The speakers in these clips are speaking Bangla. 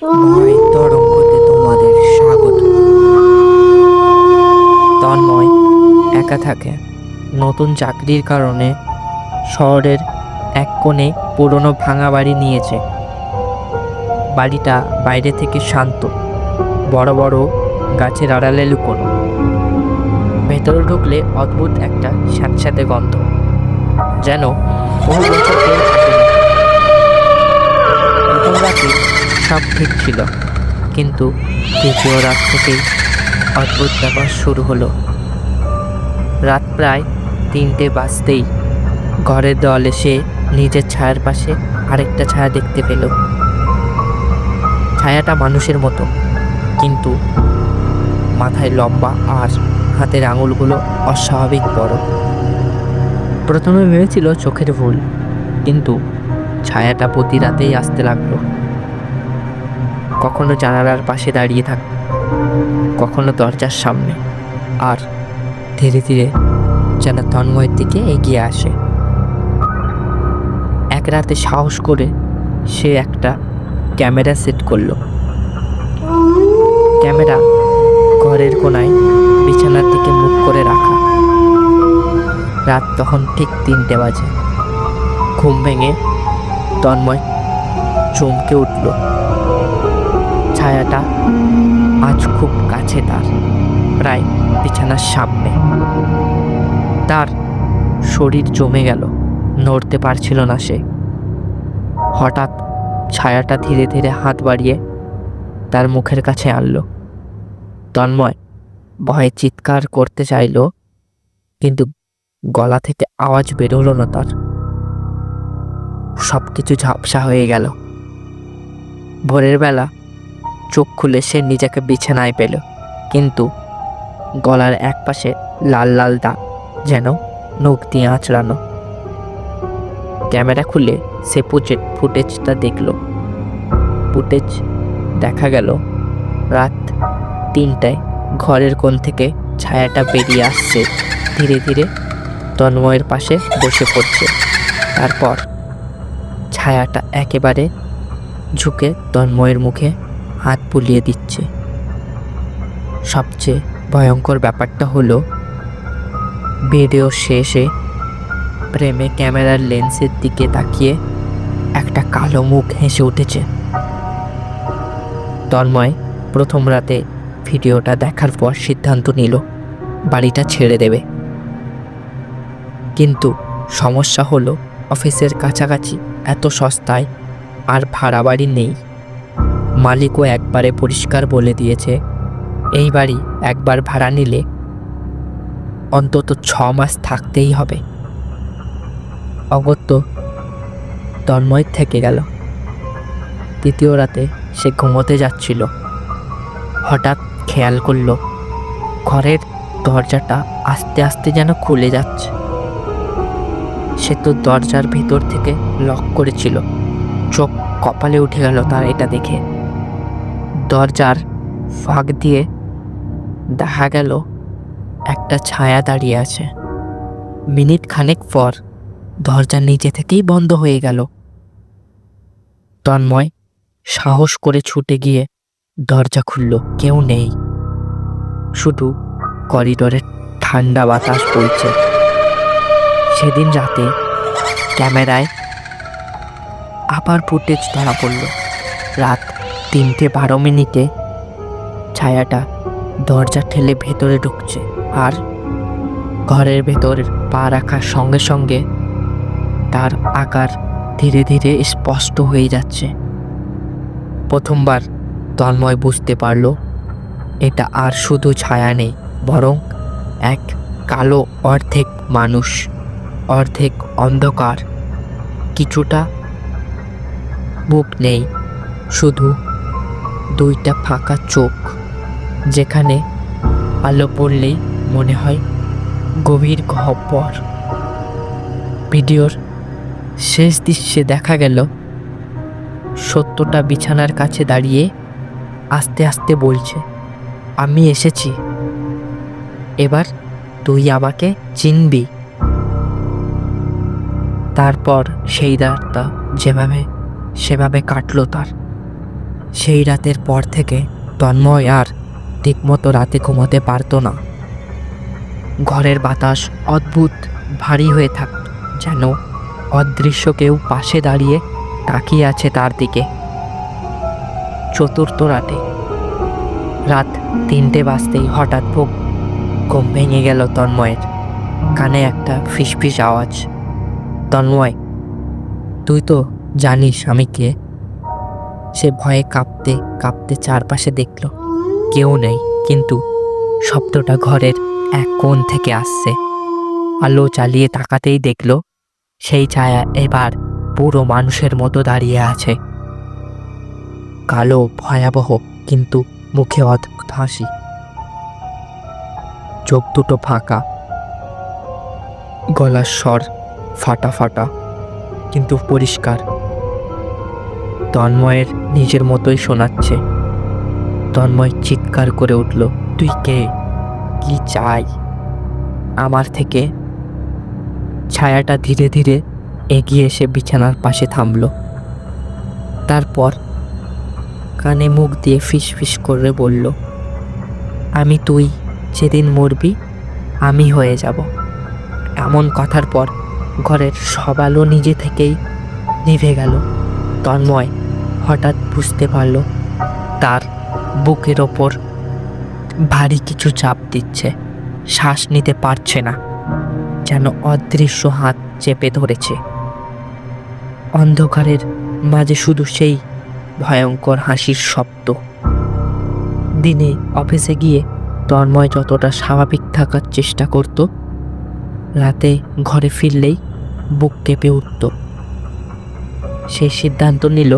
ভয় তরঙ্গতে তোমাদের স্বাগত। তন্ময় একা থাকে। নতুন চাকরির কারণে শহরের এক কোণে পুরনো ভাঙা বাড়ি নিয়েছে। বাড়িটা বাইরে থেকে শান্ত, বড় বড় গাছের আড়ালে লুকোনো। ভেতরে ঢুকলে অদ্ভুত একটা স্যাঁতস্যাঁতে গন্ধ, যেন বহু বছর রাতে সব ঠিক ছিল কিন্তু দ্বিতীয় রাত থেকেই অদ্ভুত ব্যাপার শুরু হলো। রাত প্রায় তিনটে বাজতেই ঘরের দেওয়ালে সে নিজের ছায়ার পাশে আরেকটা ছায়া দেখতে পেল। ছায়াটা মানুষের মতো, কিন্তু মাথায় লম্বা আর হাতের আঙুলগুলো অস্বাভাবিক বড়। প্রথমে ভেবেছিল চোখের ভুল, কিন্তু ছায়াটা প্রতি রাতেই আসতে লাগল। কখনো জানালার পাশে দাঁড়িয়ে থাক, কখনো দরজার সামনে, আর ধীরে ধীরে যেন তন্ময়ের দিকে এগিয়ে আসে। এক রাতে সাহস করে সে একটা ক্যামেরা সেট করল। ক্যামেরা ঘরের কোনায় বিছানার দিকে মুখ করে রাখা। রাত তখন ঠিক তিনটে বাজে। ঘুম ভেঙে তন্ময় চমকে উঠল। ছায়াটা আজ খুব কাছে তার, প্রায় বিছানার সামনে। তার শরীর জমে গেল, নড়তে পারছিল না সে। হঠাৎ ছায়াটা ধীরে ধীরে হাত বাড়িয়ে তার মুখের কাছে আনলো। তন্ময় ভয়ে চিৎকার করতে চাইলো, কিন্তু গলা থেকে আওয়াজ বেরোলো না তার। সব কিছু ঝাপসা হয়ে গেল। ভোরের বেলা চোখ খুলে সে নিজেকে বিছানায় পেল, কিন্তু গলার এক পাশে লাল লাল দাগ যেন নখ দিয়ে আঁচড়ানো। ক্যামেরা খুলে সে ফুটে ফুটেজটা দেখল। ফুটেজ দেখা গেল রাত তিনটায় ঘরের কোণ থেকে ছায়াটা বেরিয়ে আসছে। ধীরে ধীরে তন্ময়ের পাশে বসে পড়ছে। তারপর ছায়াটা একেবারে ঝুঁকে তন্ময়ের মুখে হাত বুলিয়ে দিচ্ছে। সবচেয়ে ভয়ঙ্কর ব্যাপারটা হলো ভিডিও শেষে প্রেমে ক্যামেরার লেন্সের দিকে তাকিয়ে একটা কালো মুখ হেসে উঠেছে। তন্ময় প্রথম রাতে ভিডিওটা দেখার পর সিদ্ধান্ত নিল, বাড়িটা ছেড়ে দেবে। কিন্তু সমস্যা হলো অফিসের কাছাকাছি এত সস্তায় আর ভাড়া বাড়ি নেই। মালিকও একবারে পরিষ্কার বলে দিয়েছে, এই বাড়ি একবার ভাড়া নিলে অন্তত ছ মাস থাকতেই হবে। অগত্য তন্ময় থেকে গেল। তৃতীয় রাতে সে ঘুমোতে যাচ্ছিল। হঠাৎ খেয়াল করল, ঘরের দরজাটা আস্তে আস্তে যেন খুলে যাচ্ছে। সে তো দরজার ভিতর থেকে লক করেছিল। চোখ কপালে উঠে গেল তার এটা দেখে। দরজার ফাঁক দিয়ে দেখা গেল একটা ছায়া দাঁড়িয়ে আছে। মিনিট খানেক পর দরজা নিজে থেকেই বন্ধ হয়ে গেল। তন্ময় সাহস করে ছুটে গিয়ে দরজা খুলল, কেউ নেই। শুধু করিডোরে ঠান্ডা বাতাস বইছে। সেদিন রাতে ক্যামেরায় আবার ফুটেজ ধরা পড়ল। রাত তিনটে বারো মিনিটে ছায়াটা দরজা ঠেলে ভেতরে ঢুকছে আর ঘরের ভেতর পা রাখার সঙ্গে সঙ্গে তার আকার ধীরে ধীরে স্পষ্ট হয়ে যাচ্ছে। প্রথমবার তন্ময় বুঝতে পারল, এটা আর শুধু ছায়া নেই, বরং এক কালো অর্ধেক মানুষ। অর্ধেক অন্ধকার। কিছুটা বুক নেই, শুধু দুইটা ফাঁকা চোখ, যেখানে আলো পড়লেই মনে হয় গভীর গহ্বর ভিডিওর শেষ দৃশ্যে দেখা গেল, সত্যটা বিছানার কাছে দাঁড়িয়ে আস্তে আস্তে বলছে, আমি এসেছি। এবার তুই আমাকে চিনবি। তারপর সেই রাতটা যেভাবে, সেভাবে কাটলো তার। সেই রাতের পর থেকে তন্ময় আর ঠিকমতো রাতে ঘুমোতে পারতো না। ঘরের বাতাস অদ্ভুত ভারী হয়ে থাকত যেন অদৃশ্য কেউ পাশে দাঁড়িয়ে তাকিয়ে আছে তার দিকে। চতুর্থ রাতে, রাত তিনটে বাজতেই হঠাৎ ভোগ ঘুম ভেঙে গেল তন্ময়ের। কানে একটা ফিসফিস আওয়াজ। তন্ময় তুই তো জানিস আমি কে। সে ভয়ে কাঁপতে কাঁপতে চারপাশে দেখল। কেউ নেই, কিন্তু শব্দটা ঘরের এক কোণ থেকে আসছে। আলো চালিয়ে তাকাতেই দেখল, সেই ছায়া এবার পুরো মানুষের মতো দাঁড়িয়ে আছে। কালো, ভয়াবহ, কিন্তু মুখে অদ্ভুত হাসি। চোখ দুটো ফাঁকা। গলার স্বর ফাটা ফাটা, কিন্তু পরিষ্কার। তন্ময়ের নিজের মতোই শোনাচ্ছে। তন্ময় চিৎকার করে উঠল, তুই কে? কি চাই? আমার থেকে ছায়াটা ধীরে ধীরে এগিয়ে এসে বিছানার পাশে থামল। তারপর কানে মুখ দিয়ে ফিস ফিস করে বলল, আমি তুই, যেদিন মরবি, আমি হয়ে যাব। এমন কথার পর ঘরের সব আলো নিজে থেকেই নিভে গেল। তন্ময় হঠাৎ বুঝতে পারল, তার বুকের ওপর ভারী কিছু চাপ দিচ্ছে, শ্বাস নিতে পারছে না, যেন অদৃশ্য হাত চেপে ধরেছে। অন্ধকারের মাঝে শুধু সেই ভয়ঙ্কর হাসির শব্দ। দিনে অফিসে গিয়ে তন্ময় যতটা স্বাভাবিক থাকার চেষ্টা করত, রাতে ঘরে ফিরলেই বুক কেঁপে উঠত। সে সিদ্ধান্ত নিল,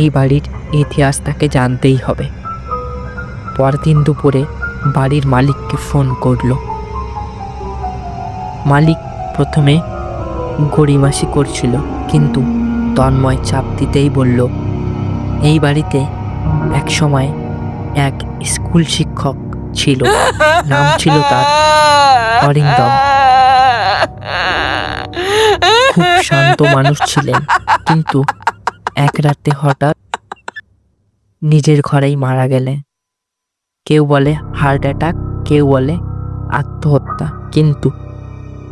এই বাড়ির ইতিহাস তাকে জানতেই হবে। পরদিন দুপুরে বাড়ির মালিককে ফোন করল। মালিক প্রথমে গড়িমাসি করছিল, কিন্তু তন্ময় চাপ দিতেই বলল, এই বাড়িতে এক সময় এক স্কুল শিক্ষক ছিল, নাম ছিল তার, অরিন্দম। খুব শান্ত মানুষ ছিলেন, কিন্তু এক রাতে হঠাৎ নিজের ঘরেই মারা গেলেন। কেউ বলে হার্ট অ্যাটাক, কেউ বলে আত্মহত্যা, কিন্তু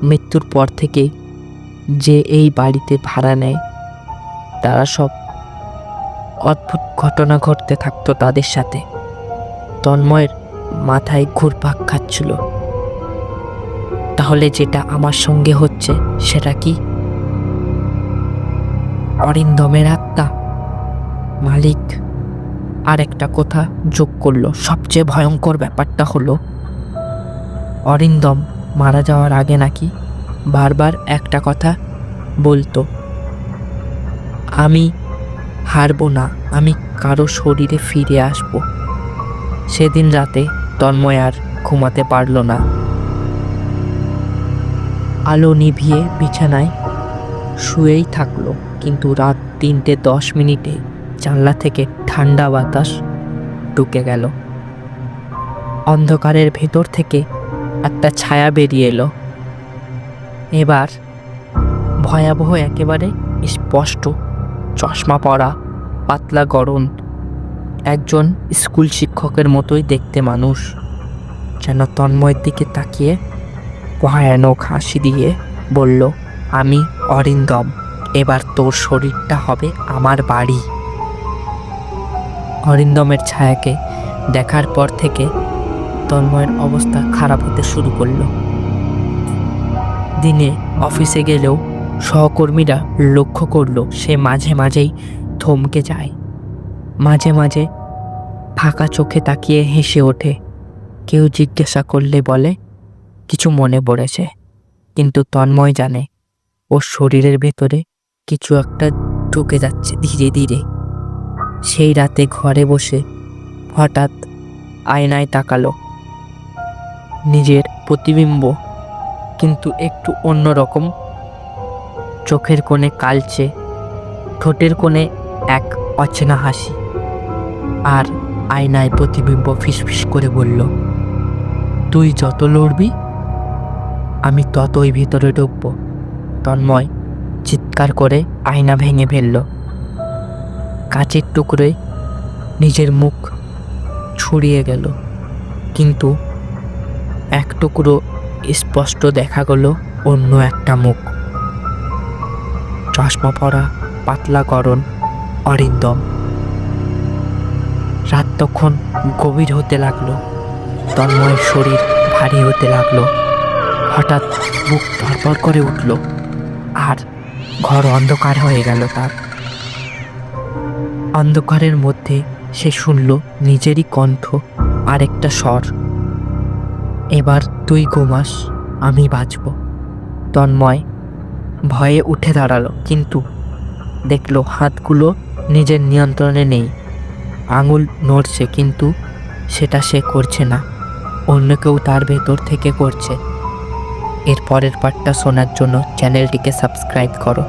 মৃত্যুর পর থেকেই যে এই বাড়িতে ভাড়া নেয়, তারা সব অদ্ভুত ঘটনা ঘটতে থাকতো তাদের সাথে। তন্ময়ের মাথায় ঘুরপাক খাচ্ছিল। তাহলে যেটা আমার সঙ্গে হচ্ছে সেটা কি? অরিন্দমের আত্মা। মালিক। আর একটা কথা যোগ করল। সবচেয়ে ভয়ঙ্কর ব্যাপারটা হলো, অরিন্দম মারা যাওয়ার আগে নাকি বারবার একটা কথা বলতো, আমি হারবো না, আমি কারও শরীরে ফিরে আসব। সেদিন রাতে তন্ময় আর ঘুমাতে পারল না। আলো নিভিয়ে বিছানায় শুয়েই থাকল। কিন্তু রাত তিনটে দশ মিনিটে জানলা থেকে ঠান্ডা বাতাস ঢুকে গেল। অন্ধকারের ভেতর থেকে একটা ছায়া বেরিয়ে এলো। এবার ভয়াবহ একেবারে স্পষ্ট, চশমা পরা, পাতলা গরম একজন স্কুল শিক্ষকের মতোই দেখতে মানুষ, যেন তন্ময়ের দিকে তাকিয়ে ভয়ানক হাসি দিয়ে বলল, আমি অরিন্দম, এবার তোর শরীরটা হবে আমার বাড়ি। অরিন্দমের ছায়াকে দেখার পর থেকে তন্ময়ের অবস্থা খারাপ হতে শুরু করল। দিনে অফিসে গেলেও সহকর্মীরা লক্ষ্য করল সে মাঝে মাঝেই থমকে যায়। মাঝে মাঝে ফাঁকা চোখে তাকিয়ে হেসে ওঠে। কেউ জিজ্ঞাসা করলে বলে কিছু মনে পড়েছে, কিন্তু তন্ময় জানে, ওর শরীরের ভেতরে কিছু একটা ঢুকে যাচ্ছে ধীরে ধীরে। সেই রাতে ঘরে বসে হঠাৎ আয়নায় তাকালো। নিজের প্রতিবিম্ব, কিন্তু একটু অন্যরকম চোখের কোণে কালচে, ঠোঁটের কোণে এক অচেনা হাসি, আর আয়নায় প্রতিবিম্ব ফিসফিস করে বলল, তুই যত লড়বি আমি ততই ভিতরে ঢুকব। তন্ময় চিৎকার করে আয়না ভেঙে ফেলল। কাঁচের টুকরে নিজের মুখ ছড়িয়ে গেল। কিন্তু এক টুকরো স্পষ্ট দেখা গেল অন্য একটা মুখ। চশমা পরা পাতলা গরম অরিন্দম। রাত তখন গভীর হতে লাগল। তন্ময়ের শরীর ভারী হতে লাগল। হঠাৎ বুক ধরপর করে উঠল আর ঘর অন্ধকার হয়ে গেল তার। অন্ধকারের মধ্যে সে শুনল নিজেরই কণ্ঠ আর একটা স্বর। এবার তুই ঘুমাস, আমি বাঁচব। তন্ময় ভয়ে উঠে দাঁড়াল, কিন্তু দেখল হাতগুলো নিজের নিয়ন্ত্রণে নেই। আঙুল নড়ছে, কিন্তু সেটা সে করছে না। অন্য কেউ তার ভেতর থেকে করছে। এর পরের পার্টটা শোনার জন্য চ্যানেলটিকে সাবস্ক্রাইব করো।